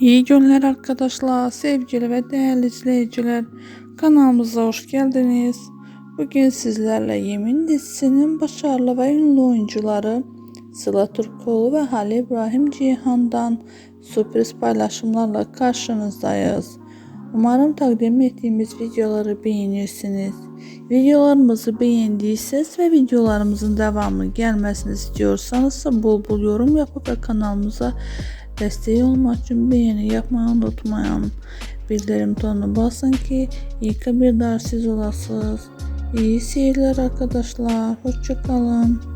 İyi günler arkadaşlar, sevgili ve değerli izleyiciler. Kanalımıza hoş geldiniz. Bugün sizlerle Yemin dizisinin başarılı ve ünlü oyuncuları Sıla Türkoğlu ve Halil İbrahim Cihan'dan sürpriz paylaşımlarla karşınızdayız. Umarım takdim ettiğimiz videoları beğenirsiniz. Videolarımızı beğendiyseniz ve videolarımızın devamı gelmesini istiyorsanız bol bol yorum yapıp ve kanalımıza destek olmak için beğeni yapmayı unutmayın. Bildirim tonuna basın ki ilk haberdar siz olasınız. İyi seyirler arkadaşlar. Hoşçakalın.